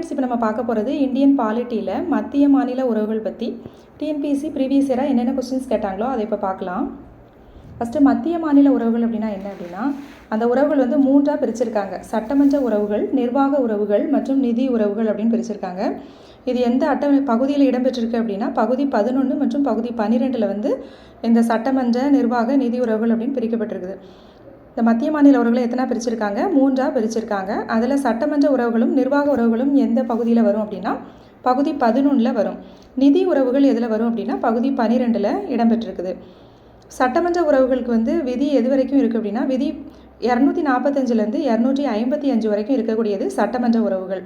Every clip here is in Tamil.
ஃப்ரெண்ட்ஸ் இப்போ நம்ம பார்க்க போகிறது இந்தியன் பாலிட்டியில் மத்திய மாநில உறவுகள் பற்றி டிஎன்பிஎஸ்சி ப்ரீவியஸ் இயராக என்னென்ன கொஸ்டின்ஸ் கேட்டாங்களோ அதை இப்போ பார்க்கலாம். ஃபஸ்ட்டு மத்திய மாநில உறவுகள் அப்படின்னா என்ன அப்படின்னா அந்த உறவுகள் வந்து மூன்றாக பிரிச்சிருக்காங்க. சட்டமன்ற உறவுகள் நிர்வாக உறவுகள் மற்றும் நிதி உறவுகள் அப்படின்னு பிரிச்சிருக்காங்க. இது எந்த அட்டவணை பகுதியில் இடம்பெற்றிருக்கு அப்படின்னா பகுதி பதினொன்று மற்றும் பகுதி பன்னிரெண்டில் வந்து இந்த சட்டமன்ற நிர்வாக நிதி உறவுகள் அப்படின்னு பிரிக்கப்பட்டிருக்குது. இந்த மத்திய மாநில உறவுகளை எத்தனை பிரிச்சிருக்காங்க? மூன்றாக பிரிச்சிருக்காங்க. அதில் சட்டமன்ற உறவுகளும் நிர்வாக உறவுகளும் எந்த பகுதியில் வரும் அப்படின்னா பகுதி பதினொன்றில் வரும். நிதி உறவுகள் எதில் வரும் அப்படின்னா பகுதி பன்னிரெண்டில் இடம்பெற்றிருக்குது. சட்டமன்ற உறவுகளுக்கு வந்து விதி எது வரைக்கும் இருக்குது அப்படின்னா விதி இரநூத்தி நாற்பத்தஞ்சிலேருந்து இரநூற்றி ஐம்பத்தி அஞ்சு வரைக்கும் இருக்கக்கூடியது சட்டமன்ற உறவுகள்.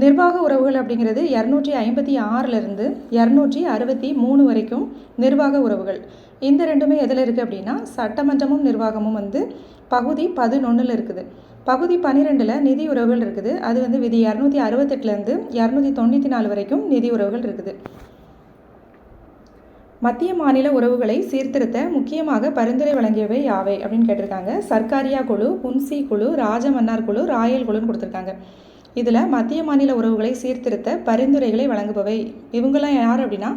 நிர்வாக உறவுகள் அப்படிங்கிறது இரநூற்றி ஐம்பத்தி ஆறிலிருந்து இரநூற்றி அறுபத்தி மூணு வரைக்கும் நிர்வாக உறவுகள். இந்த ரெண்டுமே எதில் இருக்குது அப்படின்னா சட்டமன்றமும் நிர்வாகமும் வந்து பகுதி பதினொன்றில் இருக்குது. பகுதி பன்னிரெண்டில் நிதி உறவுகள் இருக்குது. அது வந்து விதி இரநூத்தி அறுபத்தெட்டுலேருந்து இரநூத்தி தொண்ணூற்றி நாலு வரைக்கும் நிதி உறவுகள் இருக்குது. மத்திய மாநில உறவுகளை சீர்திருத்த முக்கியமாக பரிந்துரை வழங்கியவை யாவை அப்படின்னு கேட்டிருக்காங்க. சர்க்காரியா குழு புன்சி குழு ராஜமன்னார் குழு ராயல் குழுன்னு கொடுத்துருக்காங்க. இதில் மத்திய மாநில உறவுகளை சீர்திருத்த பரிந்துரைகளை வழங்குபவை. இவங்கெல்லாம் யார் அப்படின்னா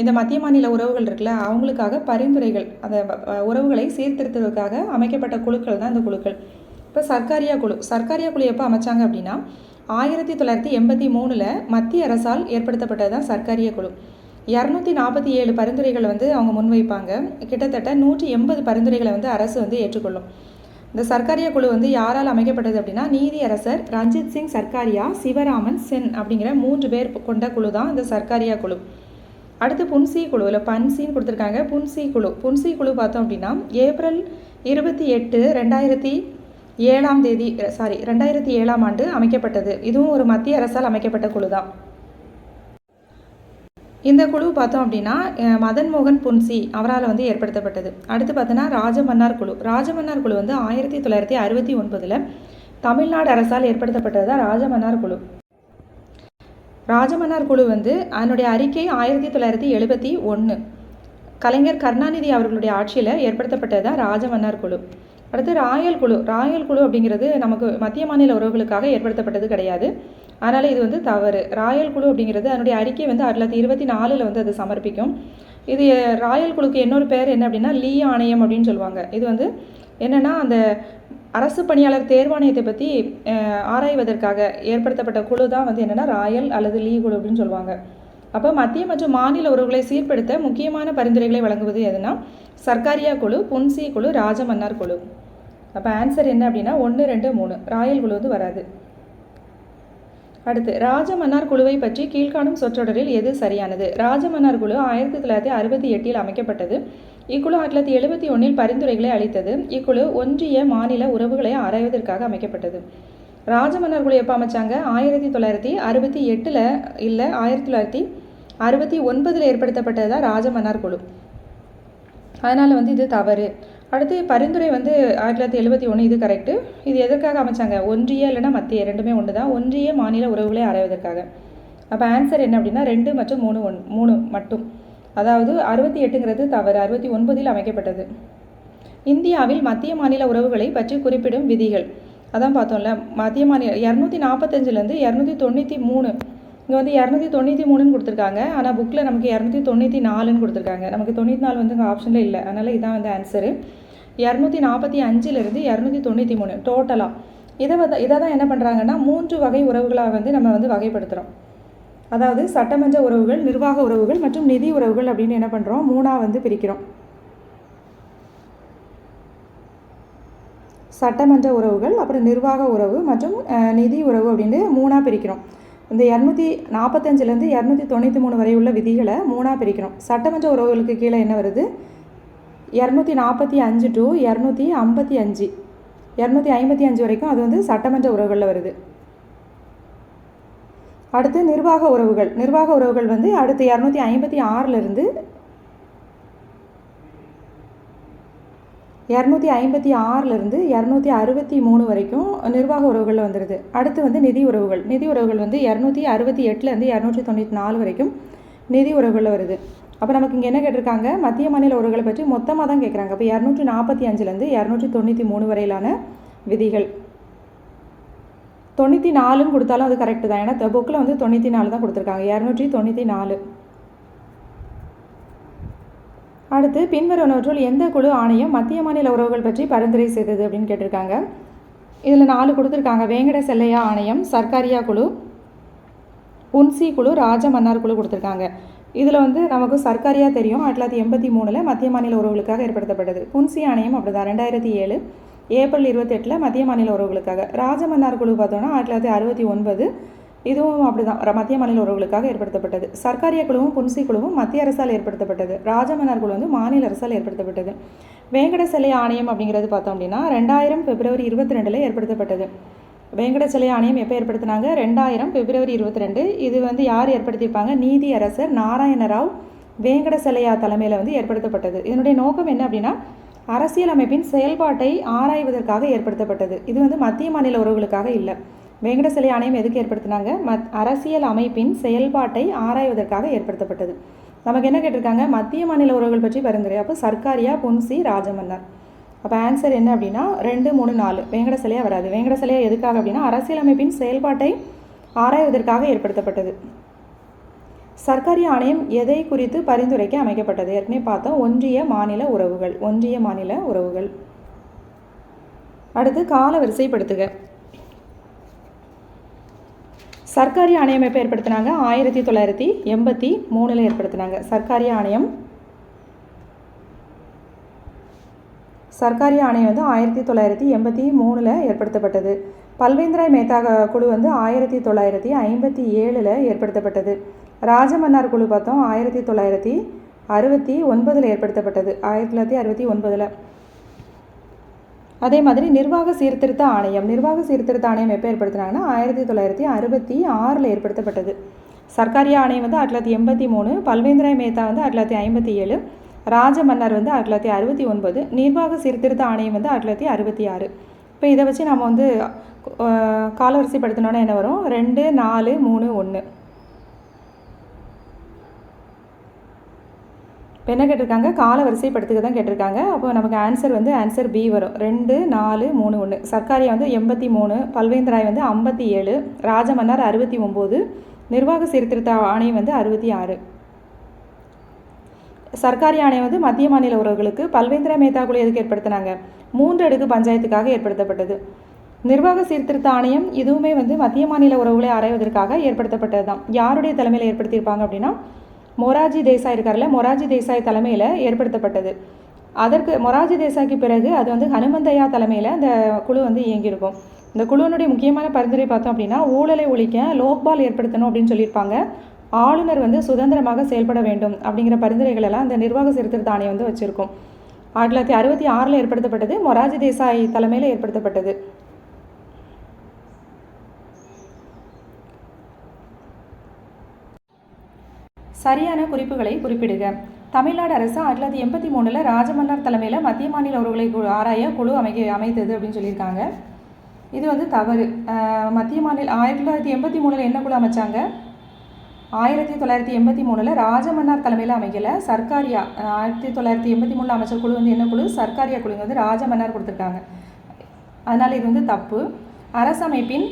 இந்த மத்திய மாநில உறவுகள் இருக்குல்ல அவங்களுக்காக பரிந்துரைகள் அந்த உறவுகளை சீர்திருத்துவதற்காக அமைக்கப்பட்ட குழுக்கள் தான் இந்த குழுக்கள். இப்போ சர்க்காரியா குழு சர்க்காரியா குழு எப்போ அமைச்சாங்க அப்படின்னா ஆயிரத்தி தொள்ளாயிரத்தி எண்பத்தி மூணில் மத்திய அரசால் ஏற்படுத்தப்பட்டது தான் சர்க்காரிய குழு. இரநூத்தி நாற்பத்தி ஏழு பரிந்துரைகளை வந்து அவங்க முன்வைப்பாங்க. கிட்டத்தட்ட நூற்றி எண்பது பரிந்துரைகளை வந்து அரசு வந்து ஏற்றுக்கொள்ளும். இந்த சர்க்காரிய குழு வந்து யாரால் அமைக்கப்பட்டது அப்படின்னா நீதியரசர் ரஞ்சித் சிங் சர்க்காரியா சிவராமன் சென் அப்படிங்கிற மூன்று பேர் கொண்ட குழு தான் இந்த சர்க்காரியா குழு. அடுத்து புன்சி குழு இல்லை பன்சின்னு கொடுத்துருக்காங்க. புன்சி குழு. புன்சி குழு பார்த்தோம் அப்படின்னா ஏப்ரல் இருபத்தி எட்டு ரெண்டாயிரத்தி ஏழாம் தேதி சாரி ரெண்டாயிரத்தி ஏழாம் ஆண்டு அமைக்கப்பட்டது. இதுவும் ஒரு மத்திய அரசால் அமைக்கப்பட்ட குழு தான். இந்த குழு பார்த்தோம் அப்படின்னா மதன் மோகன் புன்சி அவரால் வந்து ஏற்படுத்தப்பட்டது. அடுத்து பார்த்தோன்னா ராஜமன்னார் குழு. ராஜமன்னார் குழு வந்து ஆயிரத்தி தொள்ளாயிரத்தி அறுபத்தி ஒன்பதில் தமிழ்நாடு அரசால் ஏற்படுத்தப்பட்டது தான் ராஜமன்னார் குழு. ராஜமன்னார் குழு வந்து அதனுடைய அறிக்கை ஆயிரத்தி தொள்ளாயிரத்தி எழுபத்தி ஒன்று கலைஞர் கருணாநிதி அவர்களுடைய ஆட்சியில் ஏற்படுத்தப்பட்டது தான் ராஜமன்னார் குழு. அடுத்து ராயல் குழு. ராயல் குழு அப்படிங்கிறது நமக்கு மத்திய மாநில உறவுகளுக்காக ஏற்படுத்தப்பட்டது கிடையாது. அதனால் இது வந்து தவறு. ராயல் குழு அப்படிங்கிறது அதனுடைய அறிக்கை வந்து ஆயிரத்தி தொள்ளாயிரத்தி இருபத்தி நாலில் வந்து அது சமர்ப்பிக்கும். இது ராயல் குழுக்கு இன்னொரு பேர் என்ன அப்படின்னா லீ ஆணையம் அப்படின்னு சொல்லுவாங்க. இது வந்து என்னென்னா அந்த அரசு பணியாளர் தேர்வாணையத்தை பற்றி ஆராய்வதற்காக ஏற்படுத்தப்பட்ட குழு தான் வந்து என்னென்னா ராயல் அல்லது லீ குழு அப்படின்னு சொல்லுவாங்க. அப்போ மத்திய மற்றும் மாநில உறவுகளை சீர்படுத்த முக்கியமான பரிந்துரைகளை வழங்குவது எதுனா சர்க்காரியா குழு புன்சி குழு ராஜமன்னார் குழு. அப்போ ஆன்சர் என்ன அப்படின்னா ஒன்று ரெண்டு மூணு. ராயல் குழு வந்து வராது. அடுத்து ராஜமன்னார் குழுவை பற்றி கீழ்காணும் சொற்றொடரில் எது சரியானது? ராஜமன்னார் குழு ஆயிரத்தி தொள்ளாயிரத்தி அறுபத்தி எட்டில் அமைக்கப்பட்டது. இக்குழு ஆயிரத்தி தொள்ளாயிரத்தி எழுபத்தி ஒன்றில் பரிந்துரைகளை அளித்தது. இக்குழு ஒன்றிய மாநில உறவுகளை ஆராய்வதற்காக அமைக்கப்பட்டது. ராஜமன்னார் குழு எப்போ அமைச்சாங்க? ஆயிரத்தி தொள்ளாயிரத்தி அறுபத்தி எட்டில் இல்லை ஆயிரத்தி தொள்ளாயிரத்தி அறுபத்தி ஒன்பதில் ஏற்படுத்தப்பட்டது தான் ராஜமன்னார் குழு. அதனால் வந்து இது தவறு. அடுத்து பரிந்துரை வந்து ஆயிரத்தி தொள்ளாயிரத்தி எழுபத்தி ஒன்று இது கரெக்டு இது எதற்காக அமைச்சாங்க? ஒன்றிய இல்லைனா மத்திய ரெண்டுமே ஒன்று தான். ஒன்றிய மாநில உறவுகளை ஆராய்வதற்காக. அப்போ ஆன்சர் என்ன அப்படின்னா ரெண்டு மற்றும் மூணு ஒன் மூணு மட்டும். அதாவது அறுபத்தி எட்டுங்கிறது தவறு. அறுபத்தி ஒன்பதில் அமைக்கப்பட்டது. இந்தியாவில் மத்திய மாநில உறவுகளை பற்றி குறிப்பிடும் விதிகள். அதான் பார்த்தோம்ல மத்திய மாநில இரநூத்தி நாற்பத்தஞ்சிலேருந்து இரநூத்தி தொண்ணூற்றி மூணு. இங்கே வந்து இரநூத்தி தொண்ணூற்றி மூணுன்னு கொடுத்துருக்காங்க. ஆனால் புக்கில் நமக்கு இரநூத்தி தொண்ணூற்றி நாலுன்னு கொடுத்துருக்காங்க. நமக்கு தொண்ணூற்றி நாலு வந்து இங்கே ஆப்ஷனில் இல்லை. அதனால் இதான் வந்து ஆன்சரு இரநூத்தி நாற்பத்தி அஞ்சுலேருந்து இரநூத்தி தொண்ணூற்றி மூணு டோட்டலாக இதை வந்து இதை தான் என்ன பண்ணுறாங்கன்னா மூன்று வகை உறவுகளாக வந்து நம்ம வந்து வகைப்படுத்துகிறோம் அதாவது சட்டமன்ற உறவுகள் நிர்வாக உறவுகள் மற்றும் நிதி உறவுகள் அப்படின்னு என்ன பண்ணுறோம் மூணாக வந்து பிரிக்கிறோம். சட்டமன்ற உறவுகள் அப்புறம் நிர்வாக உறவு மற்றும் நிதி உறவு அப்படின்னு மூணாக பிரிக்கிறோம். இந்த இரநூத்தி நாற்பத்தஞ்சிலேருந்து இரநூத்தி தொண்ணூற்றி மூணு வரை உள்ள விதிகளை மூணாக பிரிக்கிறோம். சட்டமன்ற உறவுகளுக்கு கீழே என்ன வருது? இரநூத்தி நாற்பத்தி அஞ்சு டு இரநூத்தி ஐம்பத்தி அஞ்சு. இரநூத்தி ஐம்பத்தி அஞ்சு வரைக்கும் அது வந்து சட்டமன்ற உறவுகளில் வருது. அடுத்து நிர்வாக உறவுகள். நிர்வாக உறவுகள் வந்து அடுத்து இரநூத்தி ஐம்பத்தி ஆறிலிருந்து இரநூத்தி ஐம்பத்தி ஆறிலிருந்து இரநூத்தி அறுபத்தி மூணு வரைக்கும் நிர்வாக உறவுகளில் வந்துடுது அடுத்து வந்து நிதி உறவுகள். நிதி உறவுகள் வந்து இரநூத்தி அறுபத்தி எட்டுலேருந்து இரநூற்றி தொண்ணூற்றி நாலு வரைக்கும் நிதி உறவுகளில் வருது. அப்போ நமக்கு இங்கே என்ன கேட்டிருக்காங்க? மத்திய மாநில உறவுகளை பற்றி மொத்தமாக தான் கேட்குறாங்க. அப்போ இரநூற்றி நாற்பத்தி அஞ்சுலேருந்து இரநூற்றி தொண்ணூற்றி மூணு வரையிலான விதிகள். தொண்ணூற்றி நாலுன்னு கொடுத்தாலும் அது கரெக்டு தான். ஏன்னா புக்கில் வந்து தொண்ணூற்றி நாலு தான் கொடுத்துருக்காங்க. இரநூற்றி தொண்ணூற்றி நாலு. அடுத்து பின்வருவனவற்றுள் எந்த குழு ஆணையம் மத்திய மாநில உறவுகள் பற்றி பரிந்துரை செய்தது அப்படின்னு கேட்டிருக்காங்க. இதில் நாலு கொடுத்துருக்காங்க. வேங்கட செல்லையா ஆணையம் சர்க்காரியா குழு உன்சி குழு ராஜமன்னார் குழு கொடுத்துருக்காங்க. இதில் வந்து நமக்கு சர்க்காரியாக தெரியும். ஆயிரத்தி தொள்ளாயிரத்தி எண்பத்தி மூணில் மத்திய மாநில உறவுகளுக்காக ஏற்படுத்தப்பட்டது. புன்சி ஆணையம் அப்படி தான் ரெண்டாயிரத்தி ஏழு ஏப்ரல் இருபத்தெட்டில் மத்திய மாநில உறவுகளுக்காக. ராஜமன்னார் குழு பார்த்தோன்னா ஆயிரத்தி தொள்ளாயிரத்தி அறுபத்தி ஒன்பது இதுவும் அப்படி தான் மத்திய மாநில உறவுகளுக்காக ஏற்படுத்தப்பட்டது. சர்க்காரிய குழுவும் புன்சி குழுவும் மத்திய அரசால் ஏற்படுத்தப்பட்டது. ராஜமன்னார் குழு வந்து மாநில அரசால் ஏற்படுத்தப்பட்டது. வேங்கட சிலை ஆணையம் அப்படிங்கிறது பார்த்தோம் அப்படின்னா ரெண்டாயிரம் பிப்ரவரி இருபத்தி ரெண்டில் ஏற்படுத்தப்பட்டது. வேங்கட சிலை ஆணையம் எப்போ ஏற்படுத்தினாங்க? ரெண்டாயிரம் பிப்ரவரி இருபத்தி ரெண்டு இது வந்து யார் ஏற்படுத்தியிருப்பாங்க? நீதி அரசர் நாராயணராவ் வேங்கட சிலையா தலைமையில் வந்து ஏற்படுத்தப்பட்டது. இதனுடைய நோக்கம் என்ன அப்படின்னா அரசியலமைப்பின் செயல்பாட்டை ஆராய்வதற்காக ஏற்படுத்தப்பட்டது. இது வந்து மத்திய மாநில உறவுகளுக்காக இல்லை. வேங்கட சிலை ஆணையம் எதுக்கு ஏற்படுத்தினாங்க? மத் அரசியல் அமைப்பின் செயல்பாட்டை ஆராய்வதற்காக ஏற்படுத்தப்பட்டது. நமக்கு என்ன கேட்டிருக்காங்க? மத்திய மாநில உறவுகள் பற்றி பரிந்துரை அப்போ சர்க்காரியா புன்சி ராஜமன்னர். அப்போ ஆன்சர் என்ன அப்படின்னா ரெண்டு மூணு நாலு. வேங்கட சிலையாக வராது. வேங்கட சிலையாக எதுக்காக அப்படின்னா அரசியலமைப்பின் செயல்பாட்டை ஆராய்வதற்காக ஏற்படுத்தப்பட்டது. சர்க்காரி ஆணையம் எதை குறித்து பரிந்துரைக்க அமைக்கப்பட்டது? ஏற்கனவே பார்த்தோம் ஒன்றிய மாநில உறவுகள். ஒன்றிய மாநில உறவுகள். அடுத்து கால வரிசைப்படுத்துக. சர்க்காரி ஆணையம் எப்போ ஏற்படுத்தினாங்க? ஆயிரத்தி தொள்ளாயிரத்தி எண்பத்தி மூணில் ஏற்படுத்தினாங்க. சர்க்காரி ஆணையம் சர்க்காரி ஆணை வந்து ஆயிரத்தி தொள்ளாயிரத்தி எண்பத்தி மூணில் ஏற்படுத்தப்பட்டது. பல்வேந்திராய் மேத்தா குழு வந்து ஆயிரத்தி தொள்ளாயிரத்தி ஐம்பத்தி ஏழில் ஏற்படுத்தப்பட்டது. ராஜமன்னார் குழு பார்த்தோம் ஆயிரத்தி தொள்ளாயிரத்தி அறுபத்தி ஒன்பதில் ஏற்படுத்தப்பட்டது. ஆயிரத்தி தொள்ளாயிரத்தி அறுபத்தி ஒன்பதில். அதே மாதிரி நிர்வாக சீர்திருத்த ஆணையம் நிர்வாக சீர்திருத்த ஆணையம் எப்போ ஏற்படுத்தினாங்கன்னா ஆயிரத்தி தொள்ளாயிரத்தி அறுபத்தி ஆறில் ஏற்படுத்தப்பட்டது. சர்க்காரி ஆணையம் வந்து ஆயிரத்தி தொள்ளாயிரத்தி எண்பத்தி மூணு பல்வேந்திராய் மேத்தா வந்து ஆயிரத்தி தொள்ளாயிரத்தி ஐம்பத்தி ஏழு ராஜ மன்னர் வந்து ஆயிரத்தி தொள்ளாயிரத்தி அறுபத்தி ஒன்பது நிர்வாக சீர்திருத்த ஆணையம் வந்து ஆயிரத்தி தொள்ளாயிரத்தி அறுபத்தி ஆறு. இப்போ இதை வச்சு நம்ம வந்து காலவரிசைப்படுத்தினோன்னா என்ன வரும்? ரெண்டு நாலு மூணு ஒன்று இப்போ என்ன கேட்டிருக்காங்க? கால வரிசைப்படுத்துக்க தான் கேட்டிருக்காங்க. அப்போ நமக்கு ஆன்சர் வந்து ஆன்சர் பி வரும். ரெண்டு நாலு மூணு ஒன்று சர்க்காரியா வந்து எண்பத்தி மூணு பல்வேந்தராய் வந்து ஐம்பத்தி ஏழு ராஜமன்னார் அறுபத்தி ஒம்பது நிர்வாக சீர்திருத்த ஆணையம் வந்து அறுபத்தி ஆறு. சர்க்காரி ஆணையம் வந்து மத்திய மாநில உறவுகளுக்கு பல்வேந்திர மேத்தா குழு எதுக்கு ஏற்படுத்தினாங்க? மூன்று அடுக்கு பஞ்சாயத்துக்காக ஏற்படுத்தப்பட்டது. நிர்வாக சீர்திருத்த ஆணையம் இதுவுமே வந்து மத்திய மாநில உறவுகளை ஆராய்வதற்காக ஏற்படுத்தப்பட்டது தான் யாருடைய தலைமையில் ஏற்படுத்தியிருப்பாங்க அப்படின்னா மொராஜி தேசாய் இருக்கார்ல மொராஜி தேசாய் தலைமையில் ஏற்படுத்தப்பட்டது. அதற்கு மொராஜி தேசாய்க்கு பிறகு அது வந்து ஹனுமந்தையா தலைமையில் அந்த குழு வந்து இயங்கியிருக்கும். இந்த குழுவினுடைய முக்கியமான பரிந்துரை பார்த்தோம் அப்படின்னா ஊழலை ஒழிக்க லோக்பால் ஏற்படுத்தணும் அப்படின்னு சொல்லியிருப்பாங்க. ஆளுநர் வந்து சுதந்திரமாக செயல்பட வேண்டும் அப்படிங்கிற பரிந்துரைகள் எல்லாம் அந்த நிர்வாக சீர்திருத்த ஆணையம் வந்து வச்சுருக்கோம். ஆயிரத்தி தொள்ளாயிரத்தி அறுபத்தி ஆறில் ஏற்படுத்தப்பட்டது மொராஜி தேசாய் தலைமையில் ஏற்படுத்தப்பட்டது. சரியான குறிப்புகளை குறிப்பிடுக. தமிழ்நாடு அரசு ஆயிரத்தி தொள்ளாயிரத்தி எண்பத்தி மூணில் ராஜமன்னார் தலைமையில் மத்திய மாநில உறவுகளை ஆராய குழு அமைக்க அமைத்தது அப்படின்னு சொல்லியிருக்காங்க. இது வந்து தவறு. மத்திய மாநில ஆயிரத்தி தொள்ளாயிரத்தி எண்பத்தி மூணில் என்ன குழு அமைச்சாங்க? ஆயிரத்தி தொள்ளாயிரத்தி எண்பத்தி மூணில் ராஜமன்னார் தலைமையில் அமைக்கல சர்க்காரியா ஆயிரத்தி தொள்ளாயிரத்தி எண்பத்தி மூணில் அமைச்சர் குழு வந்து என்ன குழு? சர்க்காரியா குழு வந்து ராஜமன்னார் கொடுத்துருக்காங்க. அதனால் இது வந்து தப்பு. அரசமைப்பின்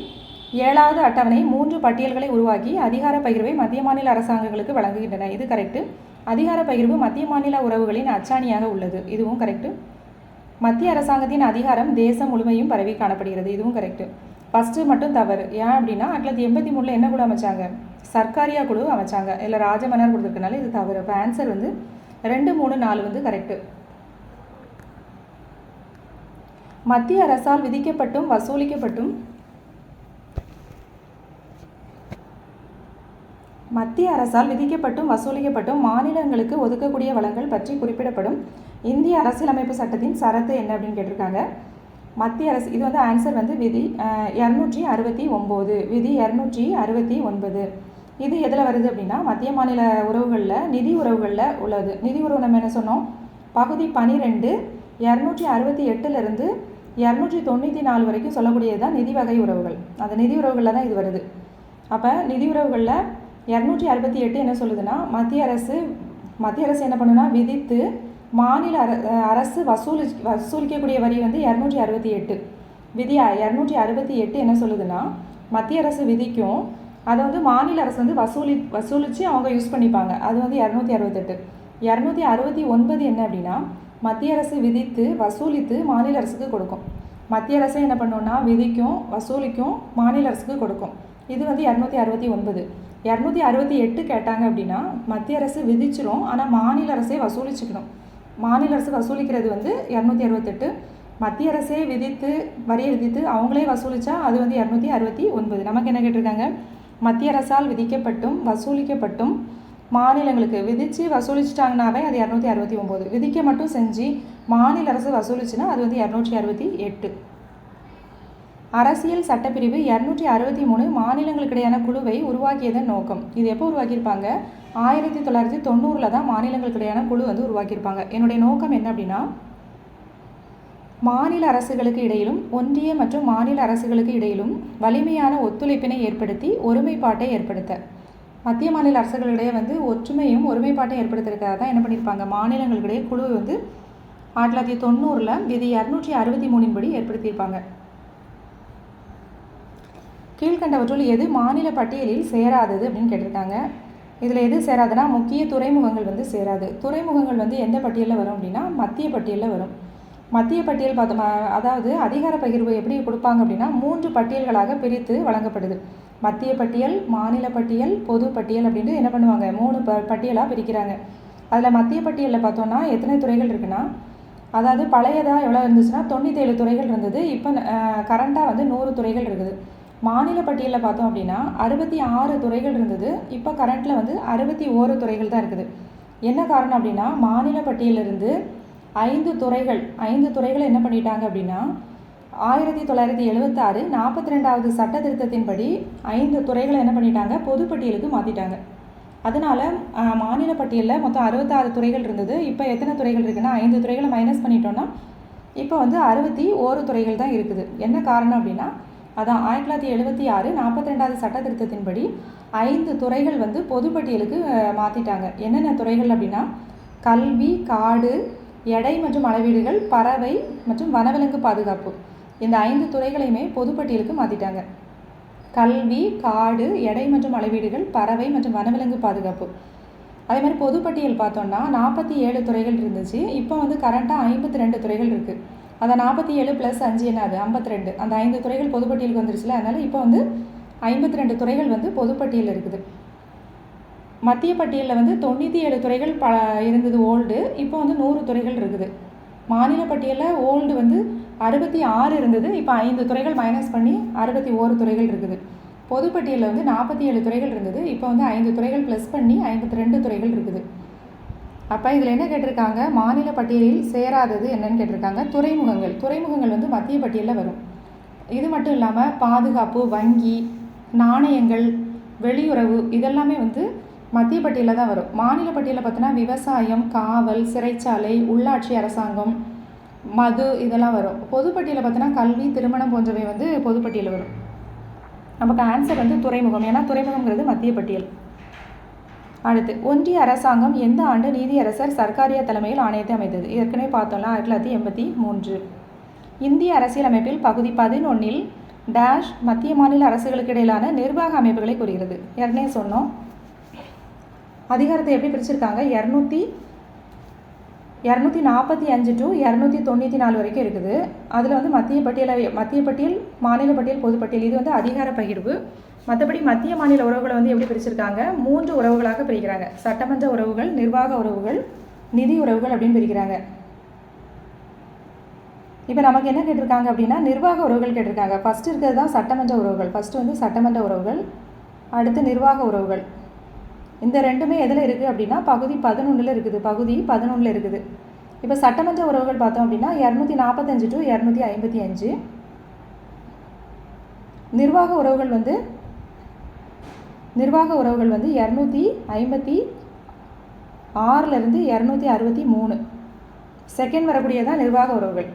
ஏழாவது அட்டவணை மூன்று பட்டியல்களை உருவாக்கி அதிகார பகிர்வை மத்திய மாநில அரசாங்கங்களுக்கு வழங்குகின்றன. இது கரெக்டு அதிகார பகிர்வு மத்திய மாநில உறவுகளின் அச்சாணியாக உள்ளது. இதுவும் கரெக்டு மத்திய அரசாங்கத்தின் அதிகாரம் தேசம் முழுமையும் பரவி காணப்படுகிறது. இதுவும் கரெக்டு ஃபஸ்ட்டு மட்டும் தவறு. ஏன் அப்படின்னா ஆயிரத்தி தொள்ளாயிரத்தி எண்பத்தி மூணில் என்ன குழு அமைச்சாங்க? சர்க்காரியா குழு அமைச்சாங்க. இல்லை ராஜமன்னர் கொடுத்துருக்கனால இது தவறு. இப்போ ஆன்சர் வந்து ரெண்டு மூணு நாலு வந்து கரெக்டு மத்திய அரசால் விதிக்கப்பட்டும் வசூலிக்கப்பட்டும் மத்திய அரசால் விதிக்கப்பட்டும் வசூலிக்கப்பட்டும் மாநிலங்களுக்கு ஒதுக்கக்கூடிய வளங்கள் பற்றி குறிப்பிடப்படும். இந்திய அரசியலமைப்பு சட்டத்தின் சரத்து என்ன அப்படின்னு கேட்டிருக்காங்க. மத்திய அரசு இது வந்து ஆன்சர் வந்து விதி இரநூற்றி அறுபத்தி ஒம்பது. விதி இரநூற்றி அறுபத்தி ஒன்பது. இது எதில் வருது அப்படின்னா மத்திய மாநில உறவுகளில் நிதி உறவுகளில் உள்ளது. நிதி உறவு நம்ம என்ன சொன்னோம்? பகுதி பனிரெண்டு இரநூற்றி அறுபத்தி எட்டுலேருந்து இரநூற்றி தொண்ணூற்றி நாலு வரைக்கும் சொல்லக்கூடியது தான் நிதி வகை உறவுகள். அந்த நிதி உறவுகளில் தான் இது வருது. அப்போ நிதி உறவுகளில் இரநூற்றி அறுபத்தி எட்டு என்ன சொல்லுதுன்னா மத்திய அரசு மத்திய அரசு என்ன பண்ணுன்னா விதித்து மாநில அர அரசு வசூலி வசூலிக்கக்கூடிய வரி வந்து இரநூற்றி அறுபத்தி எட்டு. விதி இரநூற்றி அறுபத்தி எட்டு என்ன சொல்லுதுன்னா மத்திய அரசு விதிக்கும் அதை வந்து மாநில அரசு வந்து வசூலி வசூலித்து அவங்க யூஸ் பண்ணிப்பாங்க. அது வந்து இரநூத்தி அறுபத்தெட்டு. இரநூத்தி அறுபத்தி ஒன்பது என்ன அப்படின்னா மத்திய அரசு விதித்து வசூலித்து மாநில அரசுக்கு கொடுக்கும். மத்திய அரசு என்ன பண்ணுன்னா விதிக்கும் வசூலிக்கும் மாநில அரசுக்கு கொடுக்கும். இது வந்து இரநூத்தி அறுபத்தி ஒன்பது. இரநூத்தி அறுபத்தி எட்டு கேட்டாங்க அப்படின்னா மத்திய அரசு விதிச்சிரும் ஆனால் மாநில அரசே வசூலிச்சுக்கணும். மாநில அரசு வசூலிக்கிறது வந்து இரநூத்தி அறுபத்தெட்டு. மத்திய அரசே விதித்து வரியை விதித்து அவங்களே வசூலித்தா அது வந்து இரநூத்தி அறுபத்தி ஒன்பது. நமக்கு என்ன கேட்டிருக்காங்க? மத்திய அரசால் விதிக்கப்பட்டும் வசூலிக்கப்பட்டும் மாநிலங்களுக்கு விதித்து வசூலிச்சிட்டாங்கனாவே அது இரநூத்தி அறுபத்தி ஒம்பது. விதிக்க மட்டும் செஞ்சு மாநில அரசு வசூலிச்சுன்னா அது வந்து இரநூற்றி அறுபத்தி எட்டு. அரசியல் சட்டப்பிரிவு இரநூற்றி அறுபத்தி மூணு மாநிலங்களுக்கிடையான குழுவை உருவாக்கியதன் நோக்கம். இது எப்போ உருவாக்கியிருப்பாங்க? ஆயிரத்தி தொள்ளாயிரத்தி தொண்ணூறில் தான் மாநிலங்களுக்கிடையான குழு வந்து உருவாக்கியிருப்பாங்க. என்னுடைய நோக்கம் என்ன அப்படின்னா மாநில அரசுகளுக்கு இடையிலும் ஒன்றிய மற்றும் மாநில அரசுகளுக்கு இடையிலும் வலிமையான ஒத்துழைப்பினை ஏற்படுத்தி ஒருமைப்பாட்டை ஏற்படுத்த. மத்திய மாநில அரசுகளிடையே வந்து ஒற்றுமையும் ஒருமைப்பாட்டை ஏற்படுத்துறதுக்காக தான் என்ன பண்ணியிருப்பாங்க? மாநிலங்களுக்கிடையே குழு வந்து ஆயிரத்தி தொள்ளாயிரத்தி தொண்ணூறில் விதி இரநூற்றி அறுபத்தி மூணின் படி ஏற்படுத்தியிருப்பாங்க. கீழ்கண்டவற்றுள் எது மாநில பட்டியலில் சேராதது அப்படின்னு கேட்டிருக்காங்க. இதில் எது சேராதுன்னா முக்கிய துறைமுகங்கள் வந்து சேராது. துறைமுகங்கள் வந்து எந்த பட்டியலில் வரும் அப்படின்னா மத்திய பட்டியலில் வரும். மத்திய பட்டியல் பார்த்தோம் அதாவது அதிகார பகிர்வு எப்படி கொடுப்பாங்க அப்படின்னா மூன்று பட்டியல்களாக பிரித்து வழங்கப்படுது. மத்திய பட்டியல் மாநில பட்டியல் பொது பட்டியல் அப்படின்ட்டு என்ன பண்ணுவாங்க? மூணு ப பட்டியலாக பிரிக்கிறாங்க. அதில் மத்திய பட்டியலில் பார்த்தோன்னா எத்தனை துறைகள் இருக்குன்னா அதாவது பழையதாக எவ்வளோ இருந்துச்சுன்னா தொண்ணூற்றேழு துறைகள் இருந்தது. இப்போ கரண்ட்டாக வந்து நூறு துறைகள் இருக்குது. மாநில பட்டியலில் பார்த்தோம் அப்படின்னா அறுபத்தி ஆறு துறைகள் இருந்தது. இப்போ கரண்ட்டில் வந்து அறுபத்தி ஓரு துறைகள் தான் இருக்குது. என்ன காரணம் அப்படின்னா மாநில பட்டியலிருந்து ஐந்து துறைகள் ஐந்து துறைகளை என்ன பண்ணிட்டாங்க அப்படின்னா ஆயிரத்தி தொள்ளாயிரத்தி எழுபத்தாறு நாற்பத்தி ரெண்டாவது சட்ட திருத்தத்தின்படி ஐந்து துறைகளை என்ன பண்ணிட்டாங்க? பொதுப்பட்டியலுக்கு மாற்றிட்டாங்க அதனால் மாநில பட்டியலில் மொத்தம் அறுபத்தாறு துறைகள் இருந்தது. இப்போ எத்தனை துறைகள் இருக்குன்னா ஐந்து துறைகளை மைனஸ் பண்ணிட்டோன்னா இப்போ வந்து அறுபத்தி ஓரு துறைகள் தான் இருக்குது. என்ன காரணம் அப்படின்னா அதான் ஆயிரத்தி தொள்ளாயிரத்தி எழுபத்தி ஆறு நாற்பத்தி ரெண்டாவது சட்ட திருத்தத்தின்படி ஐந்து துறைகள் வந்து பொதுப்பட்டியலுக்கு மாற்றிட்டாங்க என்னென்ன துறைகள் அப்படின்னா கல்வி காடு எடை மற்றும் அளவீடுகள் பறவை மற்றும் வனவிலங்கு பாதுகாப்பு. இந்த ஐந்து துறைகளையுமே பொதுப்பட்டியலுக்கு மாற்றிட்டாங்க கல்வி காடு எடை மற்றும் அளவீடுகள் பறவை மற்றும் வனவிலங்கு பாதுகாப்பு. அதே மாதிரி பொதுப்பட்டியல் பார்த்தோம்னா நாற்பத்தி ஏழு துறைகள் இருந்துச்சு. இப்போ வந்து கரண்ட்டாக ஐம்பத்தி ரெண்டு துறைகள் இருக்குது அதை நாற்பத்தி ஏழு ப்ளஸ் அஞ்சு என்னது? ஐம்பத்தி ரெண்டு. அந்த ஐந்து துறைகள் பொதுப்பட்டியலுக்கு வந்துருச்சுல. அதனால் இப்போ வந்து ஐம்பத்தி ரெண்டு துறைகள் வந்து பொதுப்பட்டியல் இருக்குது. மத்திய பட்டியலில் வந்து தொண்ணூற்றி ஏழு துறைகள் ப இருந்தது ஓல்டு. இப்போ வந்து நூறு துறைகள் இருக்குது. மாநில பட்டியலில் ஓல்டு வந்து அறுபத்தி ஆறு இருந்தது. இப்போ ஐந்து துறைகள் மைனஸ் பண்ணி அறுபத்தி ஓரு துறைகள் இருக்குது. பொதுப்பட்டியலில் வந்து நாற்பத்தி ஏழு துறைகள் இருந்தது. இப்போ வந்து ஐந்து துறைகள் ப்ளஸ் பண்ணி ஐம்பத்தி ரெண்டு துறைகள் இருக்குது. அப்போ இதில் என்ன கேட்டிருக்காங்க? மாநில பட்டியலில் சேராதது என்னன்னு கேட்டிருக்காங்க. துறைமுகங்கள். துறைமுகங்கள் வந்து மத்திய பட்டியலில் வரும். இது மட்டும் இல்லாமல் பாதுகாப்பு வங்கி நாணயங்கள் வெளியுறவு இதெல்லாமே வந்து மத்திய பட்டியலில் தான் வரும். மாநில பட்டியலில் பார்த்தோன்னா விவசாயம் காவல் சிறைச்சாலை உள்ளாட்சி அரசாங்கம் மது இதெல்லாம் வரும். பொதுப்பட்டியலில் பார்த்தோன்னா கல்வி திருமணம் போன்றவை வந்து பொதுப்பட்டியலில் வரும். நமக்கு ஆன்சர் வந்து துறைமுகம். ஏன்னா துறைமுகங்கிறது மத்திய பட்டியல் அடுத்து ஒன்றிய அரசாங்கம் எந்த ஆண்டு நீதியரசர் சர்க்காரியா தலைமையில் ஆணையத்தை அமைத்தது? ஏற்கனவே பார்த்தோம்னா ஆயிரத்தி தொள்ளாயிரத்தி எண்பத்தி மூன்று. இந்திய அரசியலமைப்பில் பகுதி பதினொன்றில் டேஷ் மத்திய மாநில அரசுகளுக்கு இடையிலான நிர்வாக அமைப்புகளை கூறுகிறது. ஏற்கனவே சொன்னோம். அதிகாரத்தை எப்படி பிரிச்சிருக்காங்க? இரநூத்தி இரநூத்தி நாற்பத்தி அஞ்சு டு இரநூத்தி தொண்ணூற்றி நாலு வரைக்கும் இருக்குது. அதில் வந்து மத்திய பட்டியலை மத்திய பட்டியல் மாநில பட்டியல் பொதுப்பட்டியல் இது வந்து அதிகார பகிர்வு. மற்றபடி மத்திய மாநில உறவுகளை வந்து எப்படி பிரிச்சிருக்காங்க? மூன்று உறவுகளாக பிரிக்கிறாங்க. சட்டமன்ற உறவுகள் நிர்வாக உறவுகள் நிதி உறவுகள் அப்படின்னு பிரிக்கிறாங்க. இப்போ நமக்கு என்ன கேட்டிருக்காங்க அப்படின்னா நிர்வாக உறவுகள் கேட்டிருக்காங்க. ஃபஸ்ட்டு இருக்கிறது தான் சட்டமன்ற உறவுகள். ஃபஸ்ட்டு வந்து சட்டமன்ற உறவுகள் அடுத்து நிர்வாக உறவுகள். இந்த ரெண்டுமே எதில் இருக்குது அப்படின்னா பகுதி பதினொன்றில் இருக்குது. பகுதி பதினொன்றில் இருக்குது. இப்போ சட்டமன்ற உறவுகள் பார்த்தோம் அப்படின்னா இரநூத்தி நாற்பத்தஞ்சு டு இரநூத்தி ஐம்பத்தி அஞ்சு நிர்வாக உறவுகள் வந்து நிர்வாக உறவுகள் வந்து இரநூத்தி ஐம்பத்தி ஆறிலிருந்து இரநூத்தி அறுபத்தி மூணு செகண்ட் வரக்கூடியதான் நிர்வாக உறவுகள்.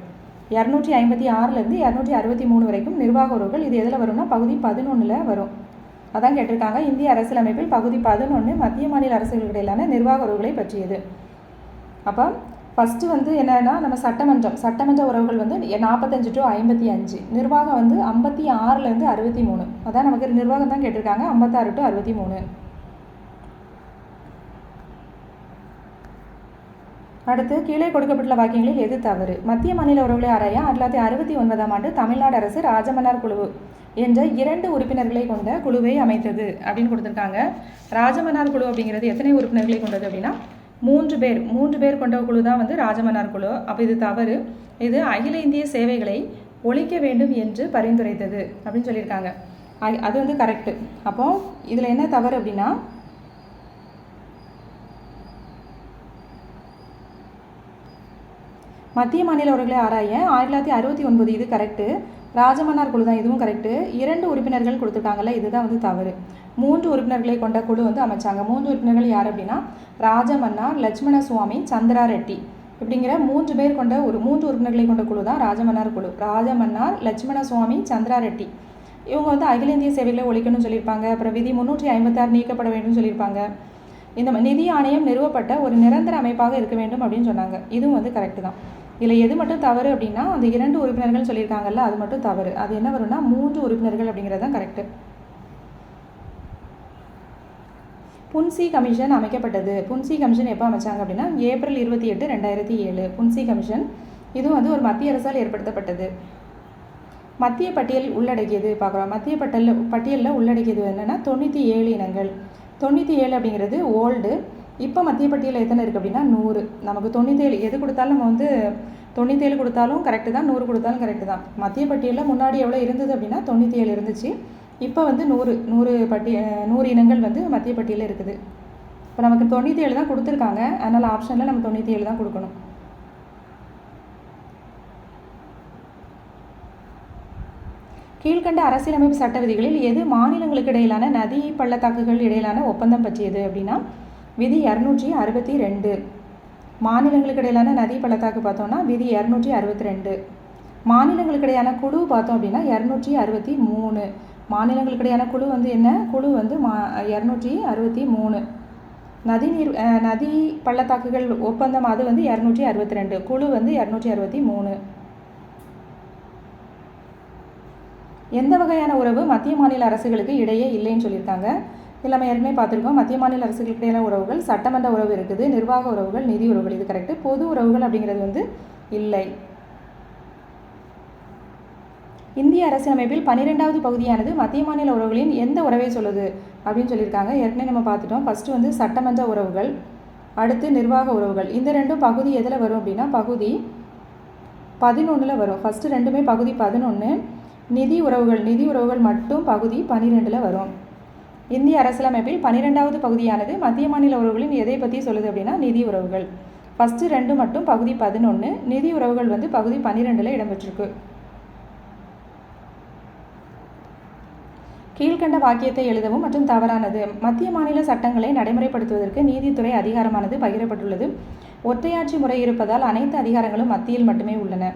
இரநூற்றி ஐம்பத்தி ஆறிலிருந்து இரநூற்றி அறுபத்தி மூணு வரைக்கும் நிர்வாக உறவுகள் இது எதில் வரும்னா பகுதி பதினொன்றில் வரும். அதான் கேட்டிருக்காங்க. இந்திய அரசியலமைப்பில் பகுதி பதினொன்று மத்திய மாநில அரசுகளுக்கிடையிலான நிர்வாக உறவுகளை பற்றியது. அப்போ ஃபஸ்ட்டு வந்து என்னென்னா நம்ம சட்டமன்றம். சட்டமன்ற உறவுகள் வந்து நாற்பத்தஞ்சு டு ஐம்பத்தி அஞ்சு. நிர்வாகம் வந்து ஐம்பத்தி ஆறுலேருந்து அறுபத்தி மூணு. அதான் நமக்கு நிர்வாகம் தான் கேட்டிருக்காங்க. ஐம்பத்தாறு டு அறுபத்தி மூணு. அடுத்து கீழே கொடுக்கப்பட்டுள்ள வாக்கியங்களில் எது தவறு? மத்திய மாநில உறவுகளை ஆராய ஆயிரத்தி தொள்ளாயிரத்தி அறுபத்தி ஒன்பதாம் ஆண்டு தமிழ்நாடு அரசு ராஜமன்னார் குழு என்ற இரண்டு உறுப்பினர்களை கொண்ட குழுவை அமைத்தது அப்படின்னு கொடுத்துருக்காங்க. ராஜமன்னார் குழு அப்படிங்கிறது எத்தனை உறுப்பினர்களை கொண்டது அப்படின்னா மூன்று பேர் மூன்று பேர் கொண்ட குழு தான் வந்து ராஜமன்னார் குழு. அப்போ இது தவறு. இது அகில இந்திய சேவைகளை ஒழிக்க வேண்டும் என்று பரிந்துரைத்தது அப்படின்னு சொல்லியிருக்காங்க. அது வந்து கரெக்டு அப்போ இதில் என்ன தவறு அப்படின்னா மத்திய மாநில உறவுகளை ஆராய ஆயிரத்தி தொள்ளாயிரத்தி அறுபத்தி ஒன்பது இது கரெக்டு ராஜமன்னார் குழு தான் இதுவும் கரெக்டு இரண்டு உறுப்பினர்கள் கொடுத்துருக்காங்கல்ல இதுதான் வந்து தவறு. மூன்று உறுப்பினர்களை கொண்ட குழு வந்து அமைச்சாங்க. மூன்று உறுப்பினர்கள் யார் அப்படின்னா ராஜமன்னார் லட்சுமண சுவாமி சந்திரா ரெட்டி இப்படிங்கிற மூன்று பேர் கொண்ட ஒரு மூன்று உறுப்பினர்களை கொண்ட குழு தான் ராஜமன்னார் குழு. ராஜமன்னார் லட்சுமண சுவாமி சந்திரா ரெட்டி இவங்க வந்து அகில இந்திய சேவைகளை ஒழிக்கணும்னு சொல்லியிருப்பாங்க. அப்புறம் விதி முந்நூற்றி ஐம்பத்தாறு நீக்கப்பட வேண்டும்னு சொல்லியிருப்பாங்க. இந்த நிதி ஆணையம் நிறுவப்பட்ட ஒரு நிரந்தர அமைப்பாக இருக்க வேண்டும் அப்படின்னு சொன்னாங்க. இதுவும் வந்து கரெக்டு தான். இதில் எது மட்டும் தவறு அப்படின்னா அந்த இரண்டு உறுப்பினர்கள் சொல்லியிருக்காங்கல்ல அது மட்டும் தவறு. அது என்ன வரும்னா மூன்று உறுப்பினர்கள் அப்படிங்கிறது தான் கரெக்டு புன்சி கமிஷன் அமைக்கப்பட்டது. புன்சி கமிஷன் எப்போ அமைச்சாங்க அப்படின்னா ஏப்ரல் இருபத்தி எட்டு ரெண்டாயிரத்தி ஏழு. புன்சி கமிஷன் இதுவும் வந்து ஒரு மத்திய அரசால் ஏற்படுத்தப்பட்டது. மத்திய பட்டியல் உள்ளடக்கியது பார்க்குறோம். மத்திய பட்டியலில் பட்டியலில் உள்ளடக்கியது என்னென்னா தொண்ணூற்றி ஏழு இனங்கள். தொண்ணூற்றி ஏழு அப்படிங்கிறது ஓல்டு இப்போ மத்திய பட்டியலில் எத்தனை இருக்குது அப்படின்னா நூறு. நமக்கு தொண்ணூற்றேழு எது கொடுத்தாலும் நம்ம வந்து தொண்ணூற்றேழு கொடுத்தாலும் கரெக்டு தான் நூறு கொடுத்தாலும் கரெக்டு தான். மத்திய பட்டியலில் முன்னாடி எவ்வளோ இருந்தது அப்படின்னா தொண்ணூற்றி ஏழு இருந்துச்சு. இப்போ வந்து நூறு நூறு பட்டி நூறு இனங்கள் வந்து மத்திய பட்டியலில் இருக்குது. இப்போ நமக்கு தொண்ணூற்றி ஏழு தான் கொடுத்துருக்காங்க. அதனால் ஆப்ஷனில் நம்ம தொண்ணூற்றி ஏழு தான் கொடுக்கணும். கீழ்கண்ட அரசியலமைப்பு சட்ட விதிகளில் எது மாநிலங்களுக்கு இடையிலான நதி பள்ளத்தாக்குகள் இடையிலான ஒப்பந்தம் பற்றியது அப்படின்னா விதி இரநூற்றி அறுபத்தி ரெண்டு. மாநிலங்களுக்கு இடையிலான நதி பள்ளத்தாக்கு பார்த்தோம்னா விதி இரநூற்றி அறுபத்தி ரெண்டு. மாநிலங்களுக்கு இடையான குழு பார்த்தோம் அப்படின்னா இரநூற்றி அறுபத்தி மூணு. மாநிலங்களுக்கு இடையான குழு வந்து என்ன? குழு வந்து மா இரநூற்றி அறுபத்தி மூணு. நதி நீர் நதி பள்ளத்தாக்குகள் ஒப்பந்தம் அது வந்து இரநூற்றி அறுபத்தி ரெண்டு. குழு வந்து இரநூற்றி அறுபத்தி மூணு. எந்த வகையான உறவு மத்திய மாநில அரசுகளுக்கு இடையே இல்லைன்னு சொல்லியிருக்காங்க? எல்லாமே ஏற்கனவே பார்த்துருக்கோம். மத்திய மாநில அரசுகளுக்கிடையில உறவுகள் சட்டமன்ற உறவு இருக்குது நிர்வாக உறவுகள் நிதி உறவுகள். இது கரெக்டு பொது உறவுகள் அப்படிங்கிறது வந்து இல்லை. இந்திய அரசியலமைப்பில் பன்னிரெண்டாவது பகுதியானது மத்திய மாநில உறவுகளின் எந்த உறவை சொல்லுது அப்படின்னு சொல்லியிருக்காங்க. ஏற்கனவே நம்ம பார்த்துட்டோம். ஃபஸ்ட்டு வந்து சட்டமன்ற உறவுகள் அடுத்து நிர்வாக உறவுகள். இந்த ரெண்டும் பகுதி எதில் வரும் அப்படின்னா பகுதி பதினொன்றில் வரும். ஃபஸ்ட்டு ரெண்டுமே பகுதி பதினொன்று நிதி உறவுகள் நிதி உறவுகள் மட்டும் பகுதி பன்னிரெண்டில் வரும். இந்திய அரசியலமைப்பில் பன்னிரெண்டாவது பகுதியானது மத்திய மாநில உறவுகளின் எதை பற்றி சொல்லுது அப்படின்னா நிதி உறவுகள். ஃபஸ்ட்டு ரெண்டு மட்டும் பகுதி பதினொன்று நிதி உறவுகள் வந்து பகுதி பன்னிரெண்டில் இடம்பெற்றிருக்கு. கீழ்கண்ட வாக்கியத்தை எழுதவும் மற்றும் தவறானது. மத்திய மாநில சட்டங்களை நடைமுறைப்படுத்துவதற்கு நீதித்துறை அதிகாரமானது பகிரப்பட்டுள்ளது. ஒற்றையாட்சி முறை இருப்பதால் அனைத்து அதிகாரங்களும் மத்தியில் மட்டுமே உள்ளன.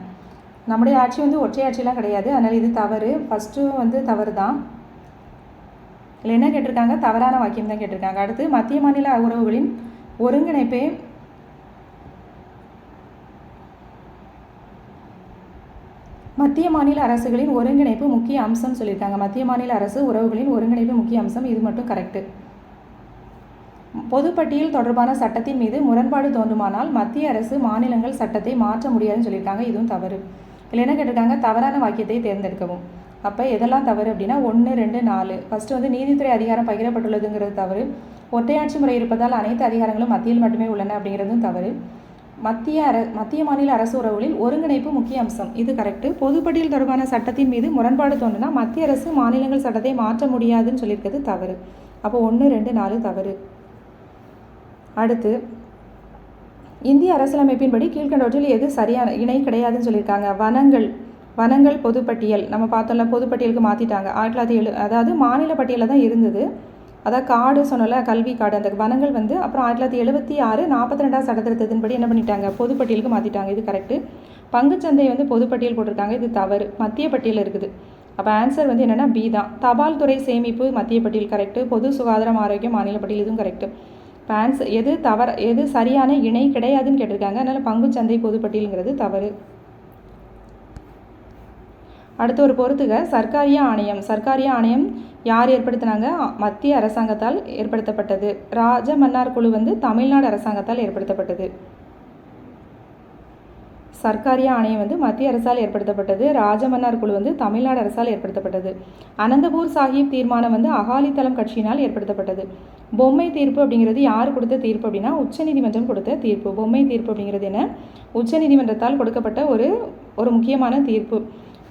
நம்முடைய ஆட்சி வந்து ஒற்றையாட்சியெலாம் கிடையாது. அதனால் இது தவறு. ஃபஸ்ட்டு வந்து தவறு தான் இதில் என்ன கேட்டிருக்காங்க? தவறான வாக்கியம் தான் கேட்டிருக்காங்க. அடுத்து மத்திய மாநில உறவுகளின் ஒருங்கிணைப்பே மத்திய மாநில அரசுகளின் ஒருங்கிணைப்பு முக்கிய அம்சம் சொல்லியிருக்காங்க. மத்திய மாநில அரசு உறவுகளின் ஒருங்கிணைப்பு முக்கிய அம்சம். இது மட்டும் கரெக்டு பொதுப்பட்டியல் தொடர்பான சட்டத்தின் மீது முரண்பாடு தோன்றுமானால் மத்திய அரசு மாநிலங்கள் சட்டத்தை மாற்ற முடியாதுன்னு சொல்லியிருக்காங்க. இதுவும் தவறு. இல்லை என்ன கேட்டிருக்காங்க? தவறான வாக்கியத்தை தேர்ந்தெடுக்கவும். அப்போ எதெல்லாம் தவறு அப்படின்னா ஒன்று ரெண்டு நாலு. ஃபஸ்ட்டு வந்து நீதித்துறை அதிகாரம் பகிரப்பட்டுள்ளதுங்கிறது தவறு. ஒற்றையாட்சி முறை இருப்பதால் அனைத்து அதிகாரங்களும் மத்தியில் மட்டுமே உள்ளன அப்படிங்கிறதும் தவறு. மத்திய அர மத்திய மாநில அரசு உறவுகளில் ஒருங்கிணைப்பு முக்கிய அம்சம். இது கரெக்டு பொதுப்பட்டியல் தொடர்பான சட்டத்தின் மீது முரண்பாடு தோன்றுனா மத்திய அரசு மாநிலங்கள் சட்டத்தை மாற்ற முடியாதுன்னு சொல்லியிருக்கிறது தவறு. அப்போ ஒன்று ரெண்டு நாலு தவறு. அடுத்து இந்திய அரசியலமைப்பின்படி கீழ்கண்டவற்றில் எது சரியான இணை கிடையாதுன்னு சொல்லியிருக்காங்க. வனங்கள். வனங்கள் பொதுப்பட்டியல். நம்ம பார்த்தோம்ல பொதுப்பட்டியலுக்கு மாற்றிட்டாங்க ஆயிரத்தி தொள்ளாயிரத்தி எழு அதாவது மாநில பட்டியலில் தான் இருந்தது. அதான் காடு சொன்னல கல்வி காடு அந்த வனங்கள் வந்து அப்புறம் ஆயிரத்தி தொள்ளாயிரத்தி எழுபத்தி ஆறு நாற்பத்தி ரெண்டாம் சட்டத்திருத்தத்தின்படி என்ன பண்ணிட்டாங்க? பொதுப்பட்டியலுக்கு மாற்றிட்டாங்க இது கரெக்டு பங்குச்சந்தை வந்து பொதுப்பட்டியல் போட்டிருக்காங்க. இது தவறு. மத்திய பட்டியல் இருக்குது. அப்போ ஆன்சர் வந்து என்னென்னா பி தான். தபால் துறை சேமிப்பு மத்திய பட்டியல் கரெக்டு பொது சுகாதாரம் ஆரோக்கியம் மாநில பட்டியல் இதுவும் கரெக்டு இப்போ ஆன்சர் எது தவற எது சரியான இணை கிடையாதுன்னு கேட்டிருக்காங்க. அதனால் பங்குச்சந்தை பொதுப்பட்டியலுங்கிறது தவறு. அடுத்து ஒரு பொறுத்துக. சர்க்காரிய ஆணையம். சர்க்காரிய ஆணையம் யார் ஏற்படுத்தினாங்க? மத்திய அரசாங்கத்தால் ஏற்படுத்தப்பட்டது. ராஜ மன்னார் குழு வந்து தமிழ்நாடு அரசாங்கத்தால் ஏற்படுத்தப்பட்டது. சர்க்காரிய ஆணையம் வந்து மத்திய அரசால் ஏற்படுத்தப்பட்டது. ராஜமன்னார் குழு வந்து தமிழ்நாடு அரசால் ஏற்படுத்தப்பட்டது. அனந்தபூர் சாஹிப் தீர்மானம் வந்து அகாலித்தளம் கட்சியினால் ஏற்படுத்தப்பட்டது. பொம்மை தீர்ப்பு அப்படிங்கிறது யார் கொடுத்த தீர்ப்பு அப்படின்னா உச்சநீதிமன்றம் கொடுத்த தீர்ப்பு. பொம்மை தீர்ப்பு அப்படிங்கிறது என்ன? உச்சநீதிமன்றத்தால் கொடுக்கப்பட்ட ஒரு ஒரு முக்கியமான தீர்ப்பு.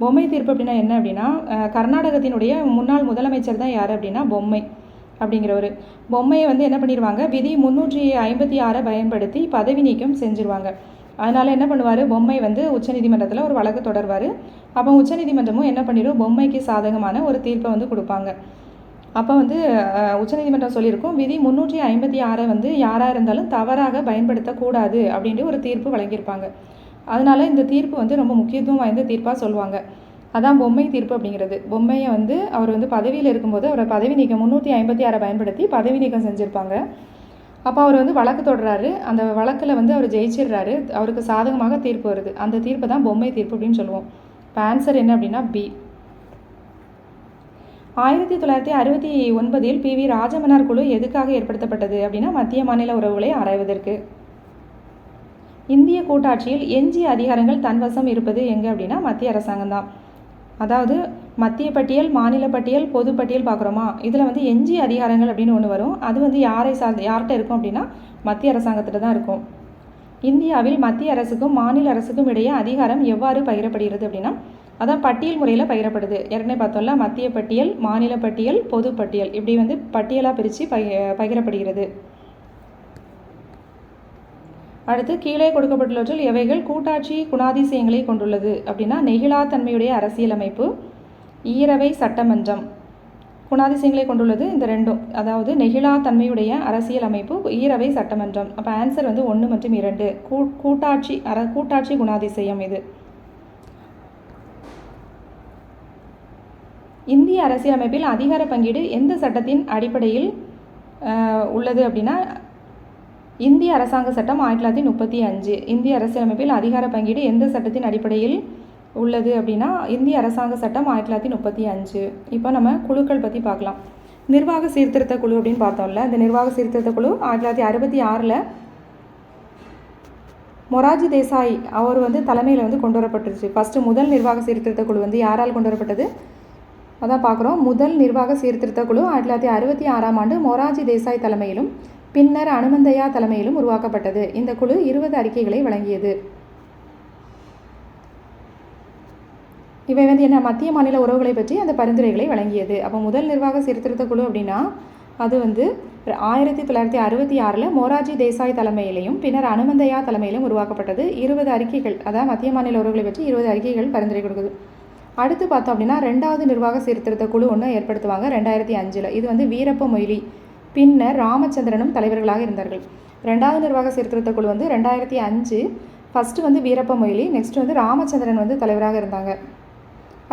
பொம்மை தீர்ப்பு அப்படின்னா என்ன அப்படின்னா கர்நாடகத்தினுடைய முன்னாள் முதலமைச்சர் தான் யார் அப்படின்னா பொம்மை அப்படிங்கிறவர். பொம்மையை வந்து என்ன பண்ணிடுவாங்க விதி முந்நூற்றி ஐம்பத்தி ஆறை பயன்படுத்தி பதவி நீக்கம் செஞ்சுருவாங்க. அதனால் என்ன பண்ணுவார் பொம்மை வந்து உச்சநீதிமன்றத்தில் ஒரு வழக்கு தொடர்வார். அப்போ உச்சநீதிமன்றமும் என்ன பண்ணிடும் பொம்மைக்கு சாதகமான ஒரு தீர்ப்பை வந்து கொடுப்பாங்க. அப்போ வந்து உச்சநீதிமன்றம் சொல்லியிருக்கும் விதி முந்நூற்றி ஐம்பத்தி ஆறை வந்து யாராக இருந்தாலும் தவறாக பயன்படுத்தக்கூடாது அப்படின்ட்டு ஒரு தீர்ப்பு வழங்கியிருப்பாங்க. அதனால் இந்த தீர்ப்பு வந்து ரொம்ப முக்கியத்துவம் வாய்ந்த தீர்ப்பாக சொல்லுவாங்க. அதான் பொம்மை தீர்ப்பு அப்படிங்கிறது. பொம்மையை வந்து அவர் வந்து பதவியில் இருக்கும்போது அவரை பதவி நீக்கம் முந்நூற்றி ஐம்பத்தி ஆறை பயன்படுத்தி பதவி நீக்கம் செஞ்சுருப்பாங்க. அப்போ அவர் வந்து வழக்கு தொடர்றாரு அந்த வழக்கில் வந்து அவர் ஜெயிச்சிடுறாரு. அவருக்கு சாதகமாக தீர்ப்பு வருது. அந்த தீர்ப்பு தான் பொம்மை தீர்ப்பு அப்படின்னு சொல்லுவோம். இப்போ ஆன்சர் என்ன அப்படின்னா பி ஆயிரத்தி தொள்ளாயிரத்தி அறுபத்தி ஒன்பதில் பி வி ராஜமன்னார் குழு எதுக்காக ஏற்படுத்தப்பட்டது அப்படின்னா மத்திய மாநில உறவுகளை ஆராய்வதற்கு. இந்திய கூட்டாட்சியில் எஞ்சிய அதிகாரங்கள் தன்வசம் இருப்பது எங்கே அப்படின்னா மத்திய அரசாங்கம் தான். அதாவது மத்திய பட்டியல் மாநில பட்டியல் பொது பட்டியல் பார்க்குறோமா? இதில் வந்து எஞ்சிய அதிகாரங்கள் அப்படின்னு ஒன்று வரும். அது வந்து யாரை சார்ந்து யார்கிட்ட இருக்கும் அப்படின்னா மத்திய அரசாங்கத்தில் தான் இருக்கும். இந்தியாவில் மத்திய அரசுக்கும் மாநில அரசுக்கும் இடையே அதிகாரம் எவ்வாறு பகிரப்படுகிறது அப்படின்னா அதான் பட்டியல் முறையில் பகிரப்படுது. ஏற்கனவே பார்த்தோம்ல மத்திய பட்டியல் மாநில பட்டியல் பொது பட்டியல் இப்படி வந்து பட்டியலாக பிரித்து பகி பகிரப்படுகிறது. அடுத்து கீழே கொடுக்கப்பட்டுள்ளவற்றில் எவைகள் கூட்டாட்சி குணாதிசயங்களை கொண்டுள்ளது அப்படின்னா நெகிழாத்தன்மையுடைய அரசியலமைப்பு ஈரவை சட்டமன்றம் குணாதிசயங்களை கொண்டுள்ளது. இந்த ரெண்டும் அதாவது நெகிழாத்தன்மையுடைய அரசியல் அமைப்பு ஈரவை சட்டமன்றம். அப்போ ஆன்சர் வந்து ஒன்று மற்றும் இரண்டு. கூ கூட்டாட்சி அர கூட்டாட்சி குணாதிசயம் இது. இந்திய அரசியலமைப்பில் அதிகார பங்கீடு எந்த சட்டத்தின் அடிப்படையில் உள்ளது அப்படின்னா இந்திய அரசாங்க சட்டம் ஆயிரத்தி தொள்ளாயிரத்தி முப்பத்தி அஞ்சு. இந்திய அரசியலமைப்பில் அதிகார பங்கீடு எந்த சட்டத்தின் அடிப்படையில் உள்ளது அப்படின்னா இந்திய அரசாங்க சட்டம் ஆயிரத்தி தொள்ளாயிரத்தி முப்பத்தி அஞ்சு. இப்போ நம்ம குழுக்கள் பற்றி பார்க்கலாம். நிர்வாக சீர்திருத்த குழு அப்படின்னு பார்த்தோம்ல இந்த நிர்வாக சீர்திருத்த குழு ஆயிரத்தி தொள்ளாயிரத்தி அறுபத்தி ஆறில் மொராஜி தேசாய் அவர் வந்து தலைமையில் வந்து கொண்டு வரப்பட்டுருச்சு. ஃபஸ்ட்டு முதல் நிர்வாக சீர்திருத்த குழு வந்து யாரால் கொண்டு வரப்பட்டது? அதான் பார்க்குறோம். முதல் நிர்வாக சீர்திருத்த குழு ஆயிரத்தி தொள்ளாயிரத்தி அறுபத்தி ஆறாம் ஆண்டு மொராஜி தேசாய் தலைமையிலும் பின்னர் அனுமந்தையா தலைமையிலும் உருவாக்கப்பட்டது. இந்த குழு இருபது அறிக்கைகளை வழங்கியது. இவை வந்து என்ன? மத்திய மாநில உறவுகளை பற்றி அந்த பரிந்துரைகளை வழங்கியது. அப்போ முதல் நிர்வாக சீர்திருத்த குழு அப்படின்னா அது வந்து ஆயிரத்தி தொள்ளாயிரத்தி அறுபத்தி ஆறில் மோராஜி தேசாய் தலைமையிலையும் பின்னர் அனுமந்தையா தலைமையிலும் உருவாக்கப்பட்டது. இருபது அறிக்கைகள். அதாவது மத்திய மாநில உறவுகளை பற்றி இருபது அறிக்கைகள் பரிந்துரை கொடுக்குது. அடுத்து பார்த்தோம் அப்படின்னா ரெண்டாவது நிர்வாக சீர்திருத்த குழு ஒன்று ஏற்படுத்துவாங்க ரெண்டாயிரத்தி அஞ்சில். இது வந்து வீரப்ப மொய்லி. பின்னர் ராமச்சந்திரனும் தலைவர்களாக இருந்தார்கள். ரெண்டாவது நிர்வாக சீர்திருத்த குழு வந்து ரெண்டாயிரத்தி அஞ்சு ஃபஸ்ட்டு வந்து வீரப்ப மொய்லி நெக்ஸ்ட் வந்து ராமச்சந்திரன் வந்து தலைவராக இருந்தாங்க.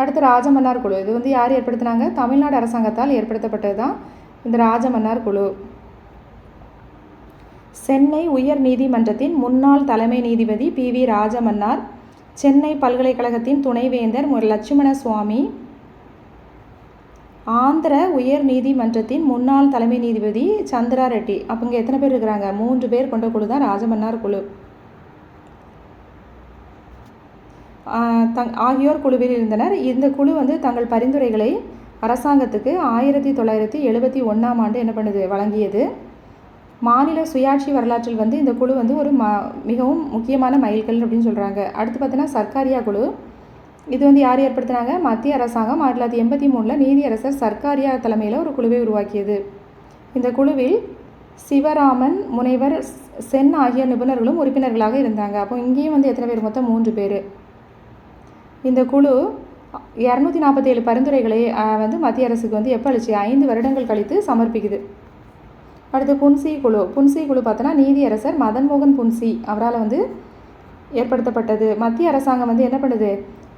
அடுத்து ராஜமன்னார் குழு. இது வந்து யார் ஏற்படுத்தினாங்க? தமிழ்நாடு அரசாங்கத்தால் ஏற்படுத்தப்பட்டது தான் இந்த ராஜமன்னார் குழு. சென்னை உயர் நீதிமன்றத்தின் முன்னாள் தலைமை நீதிபதி பி வி ராஜமன்னார் சென்னை பல்கலைக்கழகத்தின் துணைவேந்தர் லட்சுமண சுவாமி ஆந்திர உயர் நீதிமன்றத்தின் முன்னாள் தலைமை நீதிபதி சந்திரா ரெட்டி. அப்போ இங்கே எத்தனை பேர் இருக்கிறாங்க? மூன்று பேர் கொண்ட குழு தான் ராஜமன்னார் குழு. தங் ஆகியோர் குழுவில் இருந்தனர். இந்த குழு வந்து தங்கள் பரிந்துரைகளை அரசாங்கத்துக்கு ஆயிரத்தி தொள்ளாயிரத்தி எழுபத்தி ஒன்றாம் ஆண்டு என்ன பண்ணுது? வழங்கியது. மாநில சுயாட்சி வரலாற்றில் வந்து இந்த குழு வந்து ஒரு ம மிகவும் முக்கியமான மைல்கல் அப்படின்னு சொல்கிறாங்க அடுத்து பார்த்தீங்கன்னா சர்க்காரியா குழு. இது வந்து யார் ஏற்படுத்தினாங்க? மத்திய அரசாங்கம். ஆயிரத்தி தொள்ளாயிரத்தி எண்பத்தி மூணில் நீதியரசர் சர்க்காரியா தலைமையில் ஒரு குழுவை உருவாக்கியது. இந்த குழுவில் சிவராமன் முனைவர் சென் ஆகிய நிபுணர்களும் உறுப்பினர்களாக இருந்தாங்க. அப்போ இங்கேயும் வந்து எத்தனை பேர்? மொத்தம் மூன்று பேர். இந்த குழு இரநூத்தி நாற்பத்தேழு பரிந்துரைகளை வந்து மத்திய அரசுக்கு வந்து எப்போ அளிச்சு? ஐந்து வருடங்கள் கழித்து சமர்ப்பிக்குது. அடுத்து புன்சி குழு. புன்சி குழு பார்த்தோன்னா நீதியரசர் மதன்மோகன் புன்சி அவரால் வந்து ஏற்படுத்தப்பட்டது. மத்திய அரசாங்கம் வந்து என்ன பண்ணுது?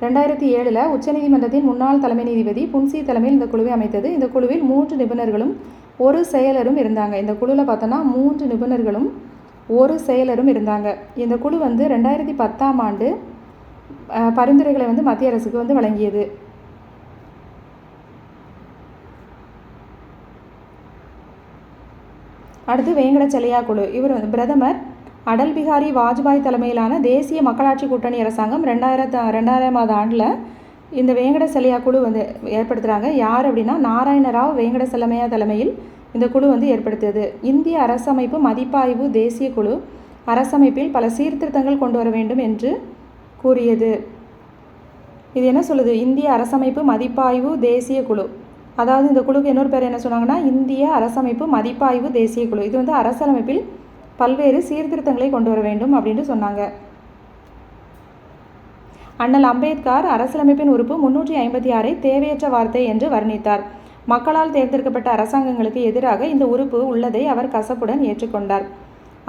ரெண்டாயிரத்தி ஏழில் உச்சநீதிமன்றத்தின் முன்னாள் தலைமை நீதிபதி புன்சி தலைமையில் இந்த குழுவை அமைத்தது. இந்த குழுவில் மூன்று நிபுணர்களும் ஒரு செயலரும் இருந்தாங்க. இந்த குழுவில் பார்த்தோன்னா மூன்று நிபுணர்களும் ஒரு செயலரும் இருந்தாங்க. இந்த குழு வந்து ரெண்டாயிரத்தி பத்தாம் ஆண்டு பரிந்துரைகளை வந்து மத்திய அரசுக்கு வந்து வழங்கியது. அடுத்து வேங்கடச்செல்லையா குழு. இவர் வந்து பிரதமர் அடல் பிகாரி வாஜ்பாய் தலைமையிலான தேசிய மக்களாட்சி கூட்டணி அரசாங்கம் ரெண்டாயிரத்து ரெண்டாயிரமாவது ஆண்டில் இந்த வேங்கட செல்லையா குழு வந்து ஏற்படுத்துகிறாங்க யார் அப்படின்னா நாராயண ராவ் வேங்கட செல்லமையா தலைமையில் இந்த குழு வந்து ஏற்படுத்தியது. இந்திய அரசமைப்பு மதிப்பாய்வு தேசிய குழு அரசமைப்பில் பல சீர்திருத்தங்கள் கொண்டு வர வேண்டும் என்று கூறியது. இது என்ன சொல்லுது? இந்திய அரசமைப்பு மதிப்பாய்வு தேசிய குழு. அதாவது இந்த குழுக்கு இன்னொரு பேர் என்ன சொன்னாங்கன்னா இந்திய அரசமைப்பு மதிப்பாய்வு தேசிய குழு. இது வந்து அரசமைப்பில் பல்வேறு சீர்திருத்தங்களை கொண்டு வர வேண்டும் அப்படின்னு சொன்னாங்க. அண்ணல் அம்பேத்கர் அரசியலமைப்பின் உறுப்பு முன்னூற்றி ஐம்பத்தி ஆறை தேவையற்ற வார்த்தை என்று வர்ணித்தார். மக்களால் தேர்ந்தெடுக்கப்பட்ட அரசாங்கங்களுக்கு எதிராக இந்த உறுப்பு உள்ளதை அவர் கசப்புடன் ஏற்றுக்கொண்டார்.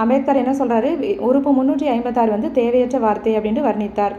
அம்பேத்கர் என்ன சொல்றாரு? உறுப்பு முன்னூற்றி ஐம்பத்தாறு வந்து தேவையற்ற வார்த்தை அப்படின்னு வர்ணித்தார்.